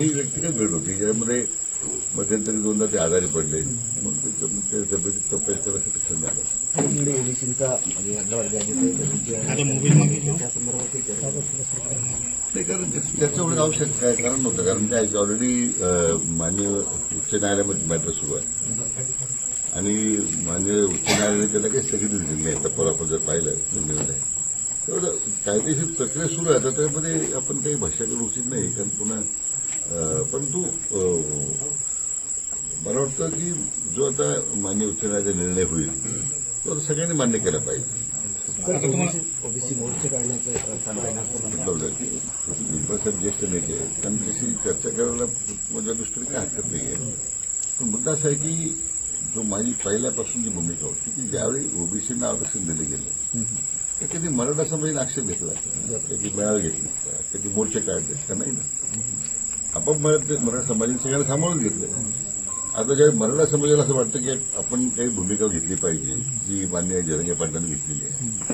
ही व्यक्तिगत भेट होती ज्यामध्ये मध्यंतरी दोनदा ते आजारी पडले. मग ते तब्येतीत तपास आलं मुंबई ओबीसीचा म्हणजे कारण त्या- त्याचं एवढं आवश्यक काय कारण नव्हतं कारण काय ऑलरेडी मान्य उच्च न्यायालयामध्ये मॅटर सुरू आहे. आणि मान्य उच्च न्यायालयाने त्याला काही स्थगिती दिली नाही. आता आपण जर पाहिलं निर्णय तेवढं कायदेशीर प्रक्रिया सुरू आहे. तर त्यामध्ये आपण काही भाषा करू उचित नाही. कारण पुन्हा परंतु मला वाटतं की जो आता मान्य उच्च न्यायालयाचा निर्णय होईल तो आता सगळ्यांनी मान्य केला पाहिजे. ओबीसी मोर्चे काढण्याचं निंबासाहेब ज्येष्ठ नेते आहेत त्यांच्याशी चर्चा करायला माझ्या दृष्टीने काय हरकत नाही आहे. पण मुद्दा असा आहे की जो माझी पहिल्यापासून जी भूमिका होती की ज्यावेळी ओबीसींना आरक्षण दिले गेले तर कधी मराठा समाजाने आक्षेप घेतला का? कधी मेळावे घेतले का? कधी मोर्चे काढले का? नाही ना. आपण मराठा मराठा समाजाने सगळ्यांना सांभाळून घेतलं. आता ज्या मराठा समाजाला असं वाटतं की आपण काही भूमिका घेतली पाहिजे जी मान्य जरंगे पाटलांनी घेतलेली आहे.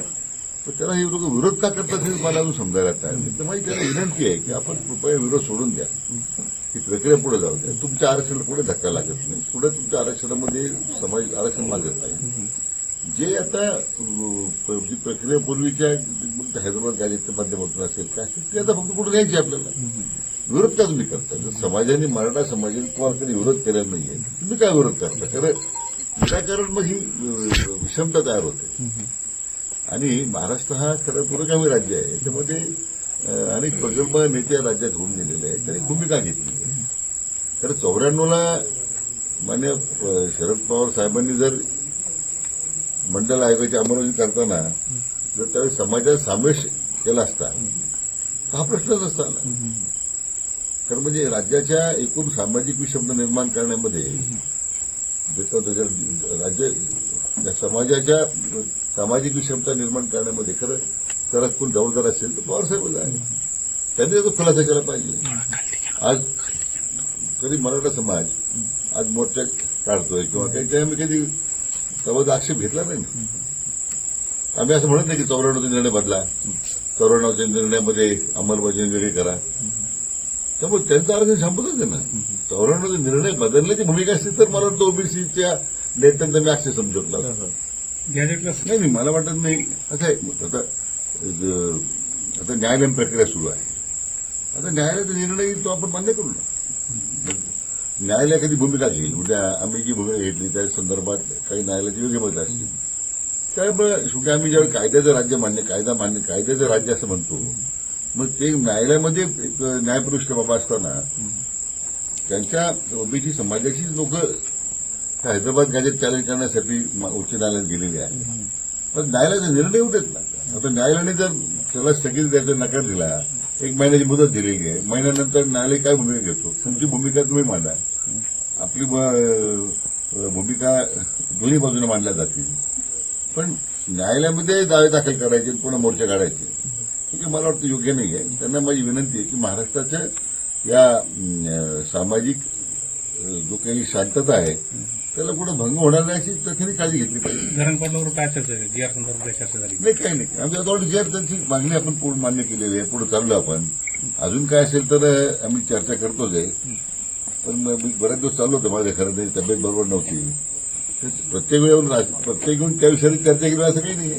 तर त्याला हे लोक विरोध का करतात हे मला अजून समजायला काय नाही. तर माझी त्याला विनंती आहे की आपण कृपया विरोध सोडून द्या. ही प्रक्रिया पुढे जाऊ द्या. तुमच्या आरक्षणाला पुढे धक्का लागत नाही. पुढे तुमच्या आरक्षणामध्ये समाज आरक्षण मागत नाही. जे आता अं, जी पूर्वीच्या म्हणजे हैदराबाद गाडीच्या माध्यमातून असेल काय असेल ते आता फक्त कुठे घ्यायची आपल्याला. विरोध का तुम्ही करता? जर समाजाने मराठा समाजाने तुम्हाला कधी विरोध केला नाहीये तुम्ही काय विरोध करता? खरं निराकरण मग ही विषमता तयार होते. आणि महाराष्ट्र हा खरं पुरोगामी राज्य आहे. त्याच्यामध्ये अनेक प्रगल्भ नेते या राज्यात होऊन गेलेले आहेत. त्यांनी भूमिका घेतली आहे. तर चौऱ्याण्णवला मान्य शरद पवार साहेबांनी जर मंडल आयोगाची अंमलबजावणी करताना जर त्यावेळी समाजात समावेश केला असता हा प्रश्नच असता ना तर म्हणजे राज्याच्या एकूण सामाजिक विषमता निर्माण करण्यामध्ये राज्य या समाजाच्या सामाजिक विषमता निर्माण करण्यामध्ये खरं जरा कोण जबाबदार असेल तर पवारसाहेबच आहे. त्यांनी तो खुलासा केला पाहिजे. आज कधी मराठा समाज आज मोर्चा काढतोय किंवा काही काही आम्ही कधी त्याबद्दल आक्षेप घेतला नाही. आम्ही असं म्हणत नाही की चौऱ्याण्णवचा निर्णय बदला. चौऱ्याण्णवच्या निर्णयामध्ये अंमलबजावणी वेगळी करा. त्यामुळे त्यांचं अर्थ संपतच आहे ना. चौऱ्याण्णवचा निर्णय बदलण्याची भूमिका असती तर मला वाटतं ओबीसीच्या नेत्यांचा मी आक्षेप समजू शकला गॅजेटला नाही नाही मला वाटत नाही. असं आहे आता आता न्यायालयीन प्रक्रिया सुरू आहे. आता न्यायालयाचा निर्णय येईल तो आपण मान्य करू ना. न्यायालय कधी भूमिका घेईल? उद्या आम्ही जी भूमिका घेतली त्या संदर्भात काही न्यायालयाची योग्य मत असतील. त्यामुळे शेवटी आम्ही ज्यावेळी कायद्याचं राज्य मान्य कायदा मान्य कायद्याचं राज्य असं म्हणतो मग ते न्यायालयामध्ये एक न्यायपुरुष बाबा असताना त्यांच्या ओबीसी समाजाची लोक हैदराबाद गॅजेट चॅलेंज करण्यासाठी उच्च न्यायालयात गेलेली आहे. पण न्यायालयाचा निर्णय येऊ देत ना आता न्यायालयाने जर त्याला स्थगित द्यायचा नकार दिला एक महिन्याची मुदत दिलेली आहे महिन्यानंतर न्यायालय काय भूमिका घेतो? तुमची भूमिका तुम्ही मांडा. आपली भूमिका दोन्ही बाजूने मांडल्या जातील. पण न्यायालयामध्ये दावे दाखल करायचे पुन्हा मोर्चा काढायचे म्हणजे मला वाटतं योग्य नाही आहे त्यांना माझी विनंती आहे की महाराष्ट्राच्या या सामाजिक जो काही शांतता आहे त्याला कुठं भंग होणार नाही अशी त्याची काळजी घेतली पाहिजे. धरण पडल्यावर काय चर्चा झाली? जी आर संदर्भात काय चर्चा झाली. नाही काही नाही. आमच्या जर त्यांची मागणी आपण पूर्ण मान्य केलेली आहे पुढे चाललो आपण. अजून काय असेल तर आम्ही चर्चा करतोच आहे. पण मी बऱ्याच दिवस चाललो होतो माझ्या खरं तरी तब्येत बरोबर नव्हती. प्रत्येक वेळेवर प्रत्येक वेळी त्या विषयावर चर्चा केली असं काही नाही